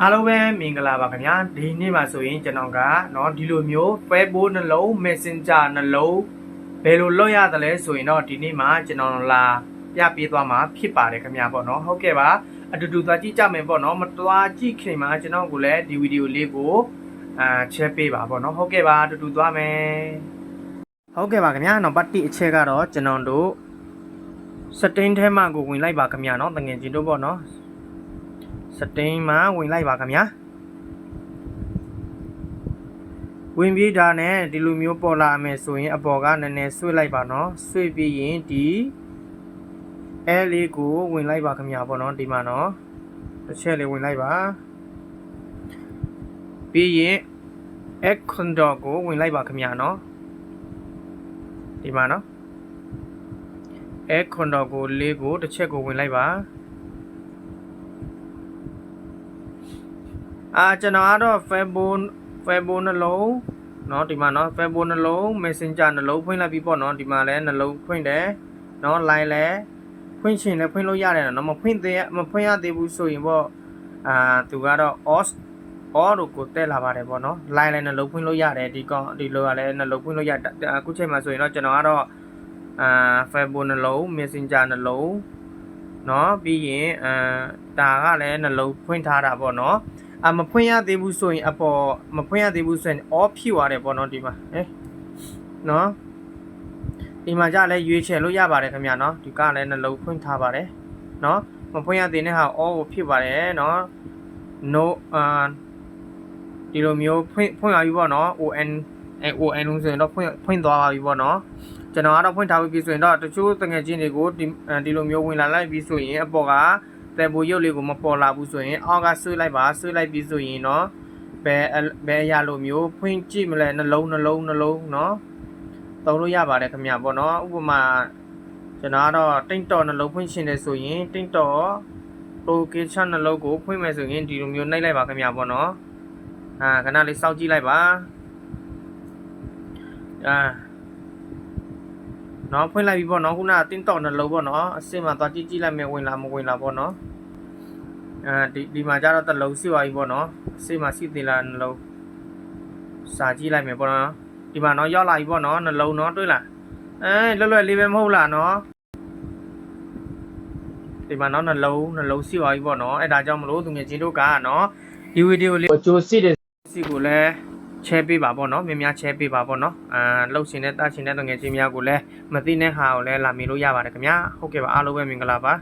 အားလုံးပဲမင်္ဂလာပါခင်ဗျာဒီနေ့မှာဆိုရင်ကျွန်တော်ကเนาะဒီလိုမျိုး Facebook နှလုံး Messenger နှလုံးဘယ်လိုလွှတ်ရတယ်လဲဆိုရင်တော့ဒီနေ့မှာကျွန်တော်လာပြပေးသွားမှာဖြစ်ပါတယ်ခင်ဗျာပေါ့เนาะဟုတ်ကဲ့ပါအတူတူသွားကြည့်ကြမယ်ပေါ့เนาะမသွားကြည့်ခင်မှာကျွန်တော်ကလည်းဒီဗီဒီယိုလေးကိုအာချက်ပေးပါပေါ့เนาะဟုတ်ကဲ့ပါအတူတူသွားမယ်ဟုတ်ကဲ့ပါခင်ဗျာနံပါတ်1အချက်ကတော့ကျွန်တော်တို့စတင်းထဲမှာကိုဝင်လိုက်ပါခင်ဗျာเนาะတငယ်ချင်းတို့ပေါ့เนาะ စတိန်မှာဝင်လိုက်ပါခင်ဗျာဝင်ပြေးတာနဲ့ဒီလိုမျိုးပေါ်လာမယ်ဆိုရင်အပေါ်ကနည်းနည်းဆွေ့လိုက်ပါနော်ဆွေ့ပြီးရင်ဒီအဲလေးကိုဝင်လိုက်ပါခင်ဗျာပေါ့နော်ဒီမှာနော်တစ်ချက်လေးဝင်လိုက်ပါပြီးရင် account ကိုဝင်လိုက်ပါခင်ဗျာနော်ဒီမှာနော် account ကိုလေးကိုတစ်ချက်ကိုဝင်လိုက်ပါ အာကျွန်တော်ကတော့ Facebook Facebook နှလုံးเนาะဒီမှာเนาะ Facebook နှလုံး Messenger နှလုံးဖွင့်လိုက်ပြီပေါ့เนาะဒီမှာလည်းနှလုံးဖွင့်တယ်เนาะ line လည်းဖွင့်ချင်လည်းဖွင့်လို့ရတယ်เนาะမဖွင့်သေးမဖွင့်ရသေးဘူးဆိုရင်ပေါ့အာသူကတော့ off all လို့ကိုတက်လာပါတယ်ပေါ့เนาะ line လည်းနှလုံးဖွင့်လို့ရတယ်ဒီကောင်ဒီလိုကလည်းနှလုံးဖွင့်လို့ရအခုချိန်မှာဆိုရင်တော့ကျွန်တော်ကတော့အာ Facebook နှလုံး Messenger နှလုံးเนาะပြီးရင်အာဒါကလည်းနှလုံးဖွင့်ထားတာပေါ့เนาะ အမဖွင့်ရသေးဘူးဆိုရင်အပေါ်မဖွင့်ရသေးဘူးဆိုရင် off ဖြစ်သွားတယ်ပေါ့နော်ဒီမှာဟဲ့နော်ဒီမှာကြလည်းရွေးချယ်လို့ရပါတယ်ခင်ဗျာနော်ဒီကလည်းနှလုံးဖွင့်ထားပါတယ်နော်မဖွင့်ရသေးတဲ့ဟာ off ကိုဖြစ်ပါတယ်နော် no အာဒီလိုမျိုးဖွင့်ဖွင့်ရပြီပေါ့နော် on on လို့ဆိုရင်တော့ဖွင့်ဖွင့်သွားပါပြီပေါ့နော်ကျွန်တော်ကတော့ဖွင့်ထားပြီးပြီဆိုရင်တော့တချို့တငယ်ချင်းတွေကိုဒီဒီလိုမျိုးဝင်လာလိုက်ပြီဆိုရင်အပေါ်က တဲ့ဘူရုပ်လေးကိုမပေါ်လာဘူးဆိုရင်အောက်ကဆွေးလိုက်ပါဆွေးလိုက်ပြီးဆိုရင်တော့ဘယ်ဘယ်အရာလိုမျိုးဖွင့်ကြည့်မလဲနှလုံးနှလုံးနှလုံးเนาะသုံးလို့ရပါတယ်ခင်ဗျာပေါ့เนาะဥပမာကျွန်တော်ကတော့တိန့်တော်နှလုံးဖွင့်ရှင်တယ်ဆိုရင်တိန့်တော် location နှလုံးကိုဖွင့်မယ်ဆိုရင်ဒီလိုမျိုးနှိပ်လိုက်ပါခင်ဗျာပေါ့เนาะအာခဏလေးစောင့်ကြည့်လိုက်ပါအာ နော်ဖွင့်လိုက်ပြီပေါ့နော်ခုနကတင်းတော့နှလုံးပေါ့နော်အစစ်မှာသွားကြည့်ကြည့်လိုက်မယ်ဝင်လာမဝင်လာပေါ့နော်အဲဒီဒီမှာကျတော့တလုံးစစ်ပါပြီပေါ့နော်အစစ်မှာစစ်သေးလားနှလုံးစာကြည့်လိုက်မယ်ပေါ့နော်ဒီမှာနော်ရောက်လာပြီပေါ့နော်နှလုံးနော်တွေ့လားအဲလွယ်လွယ်လေးပဲမဟုတ်လားနော်ဒီမှာနော်နှလုံးနှလုံးစစ်ပါပြီပေါ့နော်အဲဒါကြောင့်မလို့သူငယ်ချင်းတို့ကနော်ဒီဗီဒီယိုလေးအကျိုးစစ်တဲ့စစ်ကိုလည်း ချဲပေးပါပေါ့နော်မြင်များချဲပေးပါပေါ့နော်အာလှုပ်ရှင်တဲ့တာရှင်တဲ့တငယ်ချင်းများကိုလည်းမသိတဲ့ဟာကိုလည်းလာမေးလို့ရပါတယ်ခင်ဗျာဟုတ်ကဲ့ပါအားလုံးပဲမင်္ဂလာပါ